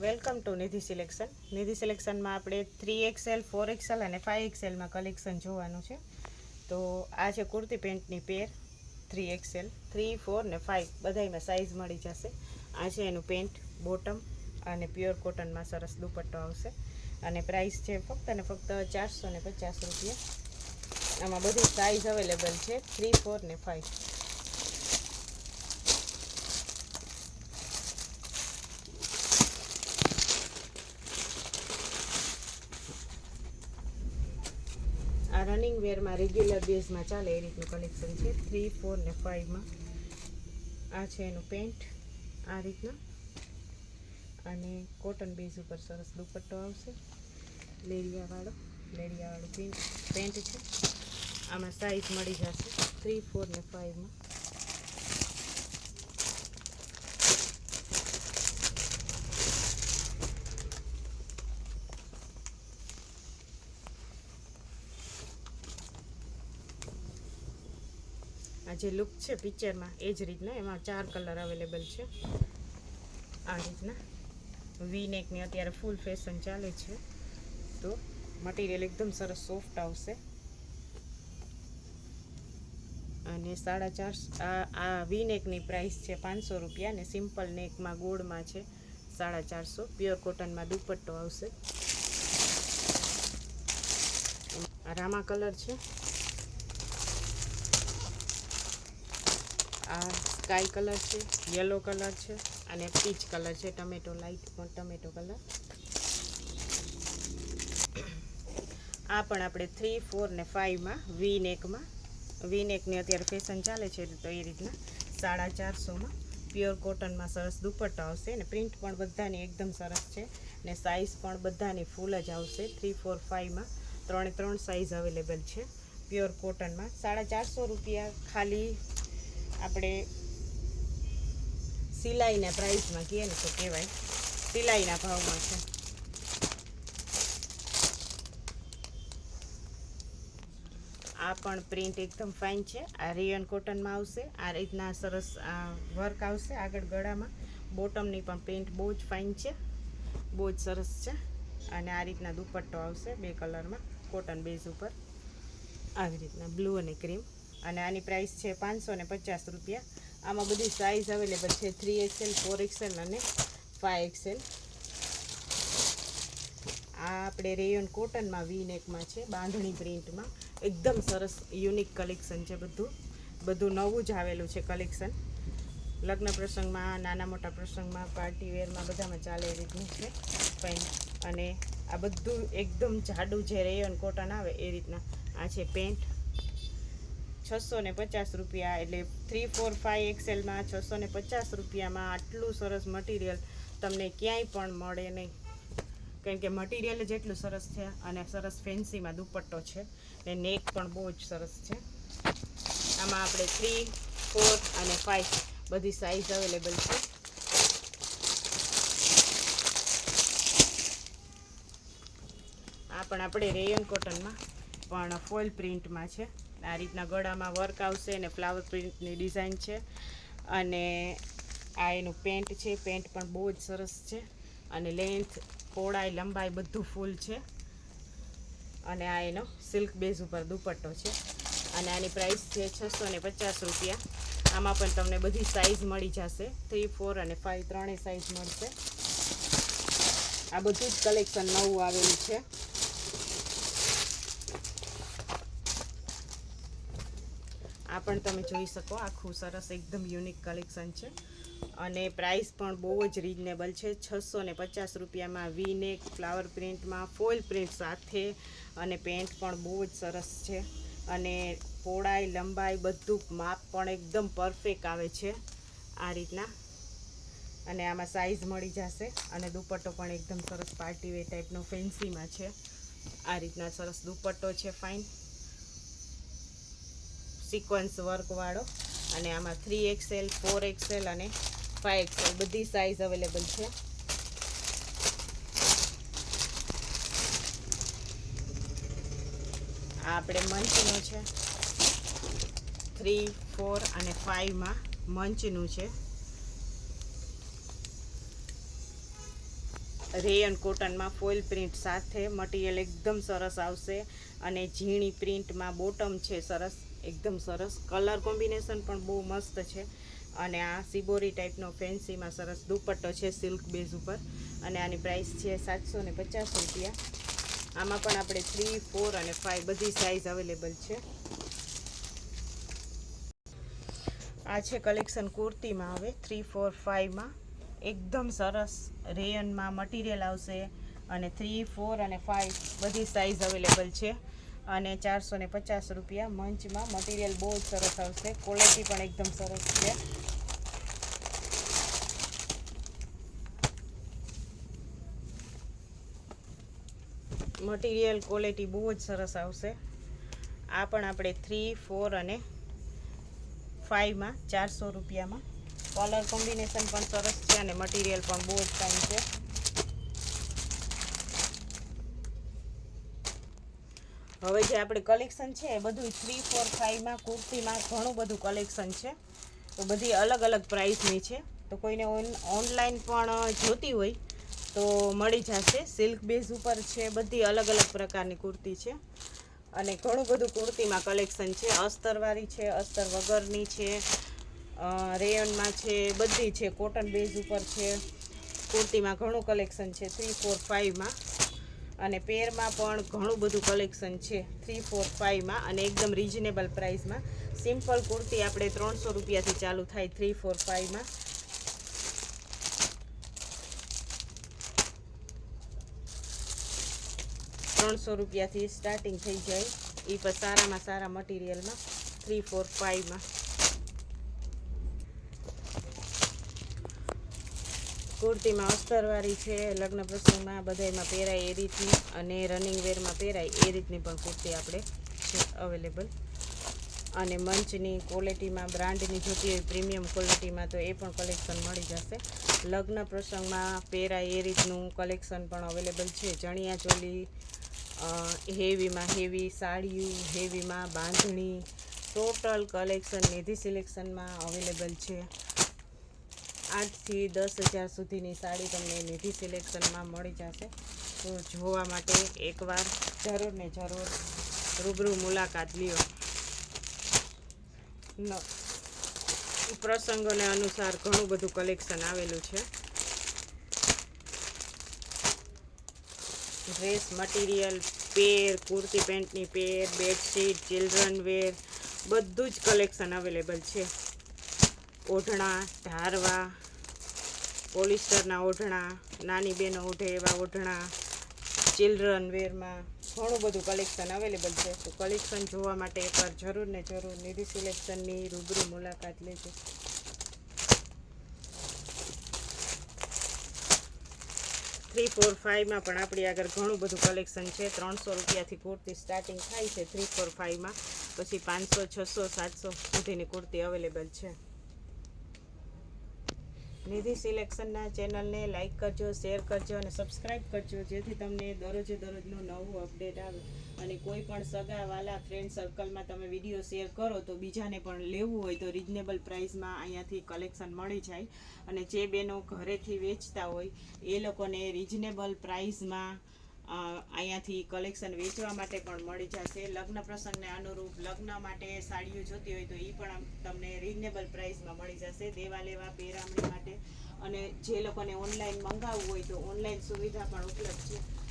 Welcome to Nidhi selection. Nidhi સિલેક્શનમાં આપણે three XL four XL અને five એક્સેલમાં collection જોવાનું છે. તો આ છે kurti પેન્ટની pair three XL three four ને ફાઇવ બધાયમાં સાઇઝ મળી જશે. આ છે એનું પેન્ટ બોટમ અને પ્યોર કોટનમાં સરસ દુપટ્ટો આવશે. અને પ્રાઇસ છે ફક્ત ને ફક્ત ચારસો ને પચાસ રૂપિયા. આમાં બધી સાઇઝ અવેલેબલ છે થ્રી ફોર ને ફાઇવ આ રનિંગ વેરમાં રેગ્યુલર બેઝમાં ચાલે, એ રીતનું કલેક્શન છે. થ્રી ફોર ને ફાઇવમાં આ છે એનું પેન્ટ આ રીતના. અને કોટન બેઝ ઉપર સરસ દુપટ્ટો આવશે. લેરિયાવાળો લેરિયાવાળું પેન્ટ પેન્ટ છે. આમાં સાઇઝ મળી જશે. થ્રી ફોર ને ફાઇવમાં આ જે લુક છે પિક્ચરમાં એ જ રીતના એમાં ચાર કલર અવેલેબલ છે. આ રીતના. વી નેકની અત્યારે ફૂલ ફેશન ચાલે છે. તો મટીરિયલ એકદમ સરસ સોફ્ટ આવશે. અને સાડા ચાર આ આ વી નેકની પ્રાઇસ છે પાંચસો રૂપિયા અને સિમ્પલ નેકમાં ગોળમાં છે સાડા ચારસો. પ્યોર કોટનમાં દુપટ્ટો આવશે. રામા કલર છે. આ સ્કાય કલર છે યલો કલર છે, અને પીચ કલર છે ટમેટો લાઈટ પણ ટમેટો કલર આ પણ આપણે થ્રી ફોર ને ફાઇવમાં વી નેકમાં વી નેકની અત્યારે ફેશન ચાલે છે, તો એ રીતના સાડા ચારસોમાં પ્યોર કોટનમાં સરસ દુપટ્ટો આવશે ને પ્રિન્ટ પણ બધાની એકદમ સરસ છે ને સાઇઝ પણ બધાની ફૂલ જ આવશે. થ્રી ફોર ફાઇવમાં ત્રણે ત્રણ સાઇઝ અવેલેબલ છે. પ્યોર કોટનમાં સાડા ચારસો રૂપિયા ખાલી આપણે સિલાઈના પ્રાઇસમાં કહીએ ને તો કહેવાય. સિલાઈના ભાવમાં છે. આ પણ પ્રિન્ટ એકદમ ફાઇન છે. આ રિયન કોટનમાં આવશે. આ રીતના સરસ વર્ક આવશે આગળ ગળામાં. બોટમની પણ પ્રિન્ટ બહુ જ ફાઇન છે. બહુ જ સરસ છે. અને આ રીતના દુપટ્ટો આવશે બે કલરમાં કોટન બેઝ ઉપર. આવી રીતના બ્લુ અને ક્રીમ અને આની પ્રાઇસ છે પાંચસો ને પચાસ રૂપિયા. આમાં બધી સાઇઝ અવેલેબલ છે. થ્રી એક્સેલ ફોર એક્સેલ અને ફાઇવ એક્સેલ આ આપણે રેયોન કોટનમાં વી નેકમાં છે, બાંધણી પ્રિન્ટમાં એકદમ સરસ યુનિક કલેક્શન છે બધું. બધું નવું જ આવેલું છે કલેક્શન લગ્ન પ્રસંગમાં, નાના મોટા પ્રસંગમાં પાર્ટી વેરમાં બધામાં ચાલે એ રીતનું છે. પેન્ટ અને આ બધું એકદમ જાડું જે રેયોન કોટન આવે એ રીતના. આ છે પેન્ટ છસો ને પચાસ રૂપિયા એટલે થ્રી ફોર ફાઇવ એક્સેલમાં છસો ને પચાસ રૂપિયામાં આટલું સરસ મટીરિયલ તમને ક્યાંય પણ મળે નહીં. કેમ કે મટીરિયલ જ એટલું સરસ છે અને સરસ ફેન્સીમાં દુપટ્ટો છે ને નેક પણ બહુ જ સરસ છે. આમાં આપણે થ્રી ફોર અને ફાઇવ બધી સાઇઝ અવેલેબલ છે. આ પણ આપણે રેયન કોટનમાં પણ ફોઇલ પ્રિન્ટમાં છે. આ રીતના ગળામાં વર્ક આવશે અને ફ્લાવર પ્રિન્ટની ડિઝાઇન છે. અને આ એનું પેન્ટ છે. પેન્ટ પણ બહુ જ સરસ છે. અને લેન્થ પહોળાઈ, લંબાઈ બધું ફૂલ છે. અને આ એનો સિલ્ક બેઝ ઉપર દુપટ્ટો છે. અને આની પ્રાઇસ છે છસો ને પચાસ રૂપિયા. આમાં પણ તમને બધી સાઇઝ મળી જશે. થ્રી ફોર અને ફાઇવ ત્રણેય સાઇઝ મળશે. આ બધું જ કલેક્શન નવું આવેલું છે. આ પણ તમે જોઈ શકો, આખું સરસ એકદમ યુનિક કલેક્શન છે. અને પ્રાઇસ પણ બહુ જ રિઝનેબલ છે. છસો ને પચાસ રૂપિયામાં વી નેક ફ્લાવર પ્રિન્ટમાં ફોઇલ પ્રિન્ટ સાથે અને પેન્ટ પણ બહુ જ સરસ છે. અને પહોળાઈ, લંબાઈ બધું માપ પણ એકદમ પરફેક્ટ આવે છે આ રીતના. અને આમાં સાઇઝ મળી જશે અને દુપટ્ટો પણ એકદમ સરસ પાર્ટી વેર ટાઈપનો ફેન્સીમાં છે. આ રીતના સરસ દુપટ્ટો છે ફાઇન સિક્વન્સ વર્કવાળો અને આમાં થ્રી એક્સેલ ફોર એક્સેલ અને ફાઇવ એક્સેલ બધી સાઇઝ અવેલેબલ છે. આ આપણે મંચનું છે. થ્રી ફોર અને ફાઇવમાં મંચનું છે. રેયન કોટનમાં ફોઇલ પ્રિન્ટ સાથે મટીરિયલ એકદમ સરસ આવશે અને ઝીણી પ્રિન્ટમાં બોટમ છે, સરસ, એકદમ સરસ. કલર કોમ્બિનેશન પણ બહુ મસ્ત છે. અને આ સિબોરી ટાઈપનો ફેન્સીમાં સરસ દુપટ્ટો છે સિલ્ક બેઝ ઉપર. અને આની પ્રાઇસ છે સાતસો ને પચાસ રૂપિયા. આમાં પણ આપણે થ્રી ફોર અને ફાઇવ બધી સાઇઝ અવેલેબલ છે. આ છે કલેક્શન કુર્તીમાં હવે થ્રી ફોર ફાઇવમાં એકદમ સરસ રેયનમાં મટીરિયલ આવશે અને થ્રી ફોર અને ફાઇવ બધી સાઇઝ અવેલેબલ છે. અને ચારસો ને પચાસ રૂપિયા મંચમાં મટીરિયલ બહુ જ સરસ આવશે. ક્વોલિટી પણ એકદમ સરસ છે. મટીરિયલ ક્વોલિટી બહુ જ સરસ આવશે. આ પણ આપણે થ્રી ફોર અને ફાઇવમાં ચારસો રૂપિયામાં કલર કોમ્બિનેશન પણ સરસ છે અને મટીરિયલ પણ બહુ જ ફાઇન છે. હવે જે આપણે કલેક્શન છે એ બધું થ્રી ફોર ફાઇવમાં કુર્તીમાં ઘણું બધું કલેક્શન છે. તો બધી અલગ અલગ પ્રાઇસની છે. તો કોઈને ઓનલાઈન પણ જોતી હોય તો મળી જશે. સિલ્ક બેઝ ઉપર છે, બધી અલગ અલગ પ્રકારની કુર્તી છે. અને ઘણું બધું કુર્તીમાં કલેક્શન છે. અસ્તરવાળી છે, અસ્તર વગરની છે રેયનમાં છે, બધી છે કોટન બેઝ ઉપર છે. કુર્તીમાં ઘણું કલેક્શન છે થ્રી ફોર ફાઇવમાં અને પેરમાં પણ ઘણું બધું કલેક્શન છે થ્રી ફોર ફાઇવમાં અને એકદમ રિઝનેબલ પ્રાઇસમાં સિમ્પલ કુર્તી આપણે ત્રણસો રૂપિયાથી ચાલુ થાય થ્રી ફોર ફાઇવમાં ત્રણસો રૂપિયાથી સ્ટાર્ટિંગ થઈ જાય. એ પણ સારામાં સારા મટીરિયલમાં થ્રી ફોર ફાઇવમાં કુર્તીમાં અસ્તરવાળી છે, લગ્ન પ્રસંગમાં બધાયમાં પહેરાય એ રીતની અને રનિંગ વેરમાં પહેરાય એ રીતની પણ કુર્તી આપણે છે અવેલેબલ અને મંચની ક્વોલિટીમાં બ્રાન્ડની જોતી હોય પ્રીમિયમ ક્વોલિટીમાં તો એ પણ કલેક્શન મળી જશે. લગ્ન પ્રસંગમાં પહેરાય એ રીતનું કલેક્શન પણ અવેલેબલ છે. ચણિયા ચોલી હેવીમાં હેવી સાડીયું હેવીમાં બાંધણી ટોટલ કલેક્શન નિધિ સિલેક્શનમાં અવેલેબલ છે. આઠથી દસ હજાર સુધીની સાડી તમને નિધિ સિલેક્શનમાં મળી જશે. તો જોવા માટે એકવાર જરૂર ને જરૂર રૂબરૂ મુલાકાત લ્યો. ન, પ્રસંગોને અનુસાર ઘણું બધું કલેક્શન આવેલું છે. ડ્રેસ મટીરિયલ પેર કુર્તી, પેન્ટની પેર બેડશીટ ચિલ્ડ્રન વેર બધું જ કલેક્શન અવેલેબલ છે. ઓઢણા, ધારવા, પોલિસ્ટરના ઓઢણા, નાની બહેનો ઓઢે એવા ઓઢણા, ચિલ્ડ્રન વેરમાં ઘણું બધું કલેક્શન અવેલેબલ છે. તો કલેક્શન જોવા માટે એકવાર જરૂર ને જરૂર નિધિ સિલેક્શનની રૂબરૂ મુલાકાત લેજો. થ્રી ફોર ફાઇવમાં પણ આપણી આગળ ઘણું બધું કલેક્શન છે. ત્રણસો રૂપિયાથી કુર્તી સ્ટાર્ટિંગ થાય છે થ્રી ફોર ફાઇવમાં પછી પાંચસો, છસો, સાતસો સુધીની કુર્તી અવેલેબલ છે. નિધિ સિલેક્શનના ચેનલને લાઇક કરજો, શેર કરજો અને સબસ્ક્રાઈબ કરજો, જેથી તમને દરરોજે દરરોજનું નવું અપડેટ આવે. અને કોઈ પણ સગા વાલા ફ્રેન્ડ સર્કલમાં તમે વીડિયો શેર કરો તો બીજાને પણ લેવું હોય તો રિઝનેબલ પ્રાઇસમાં અહીંયાથી કલેક્શન મળી જાય. અને જે બહેનો ઘરેથી વેચતા હોય, એ લોકોને રિઝનેબલ પ્રાઇસમાં અહીંયાથી કલેક્શન વેચવા માટે પણ મળી જશે. લગ્ન પ્રસંગને અનુરૂપ લગ્ન માટે સાડીઓ જોતી હોય તો એ પણ તમને રિઝનેબલ પ્રાઇસમાં મળી જશે. દેવા લેવા, પહેરામણી માટે. અને જે લોકોને ઓનલાઈન મંગાવવું હોય તો ઓનલાઈન સુવિધા પણ ઉપલબ્ધ છે.